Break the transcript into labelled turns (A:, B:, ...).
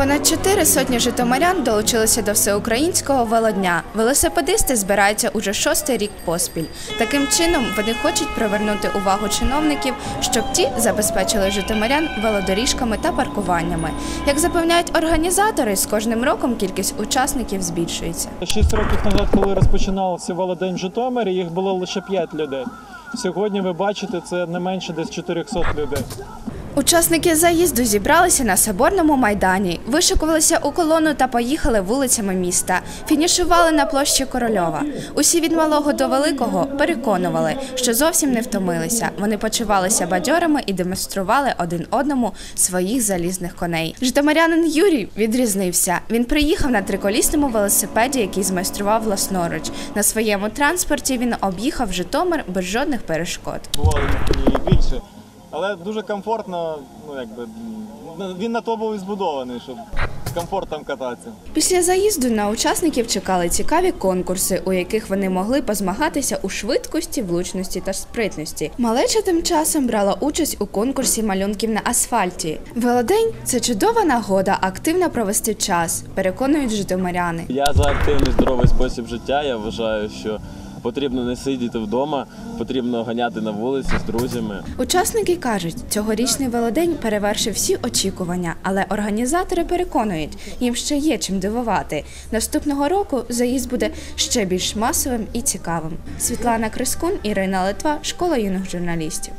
A: Понад чотири сотні житомирян долучилися до всеукраїнського велодня. Велосипедисти збираються уже шостий рік поспіль. Таким чином вони хочуть привернути увагу чиновників, щоб ті забезпечили житомирян велодоріжками та паркуваннями. Як запевняють організатори, з кожним роком кількість учасників збільшується.
B: Шість років назад, коли розпочинався велодень в Житомирі, їх було лише 5 людей. Сьогодні ви бачите, це не менше десь 400 людей.
A: Учасники заїзду зібралися на соборному майдані, вишикувалися у колону та поїхали вулицями міста. Фінішували на площі Корольова. Усі від малого до великого переконували, що зовсім не втомилися. Вони почувалися бадьорами і демонстрували один одному своїх залізних коней. Житомирянин Юрій відрізнився. Він приїхав на триколісному велосипеді, який змайстрував власноруч. На своєму транспорті він об'їхав Житомир без жодних перешкод.
B: Бували більше. Але дуже комфортно, ну якби він на то був і збудований, щоб з комфортом кататися.
A: Після заїзду на учасників чекали цікаві конкурси, у яких вони могли позмагатися у швидкості, влучності та спритності. Малеча тим часом брала участь у конкурсі малюнків на асфальті. Велодень це чудова нагода активно провести час, переконують житомиряни.
C: Я за активний здоровий спосіб життя. Я вважаю, що потрібно не сидіти вдома, потрібно ганяти на вулиці з друзями.
A: Учасники кажуть, цьогорічний велодень перевершив всі очікування, але організатори переконують, їм ще є чим дивувати. Наступного року заїзд буде ще більш масовим і цікавим. Світлана Крискун, Ірина Литва, школа юних журналістів.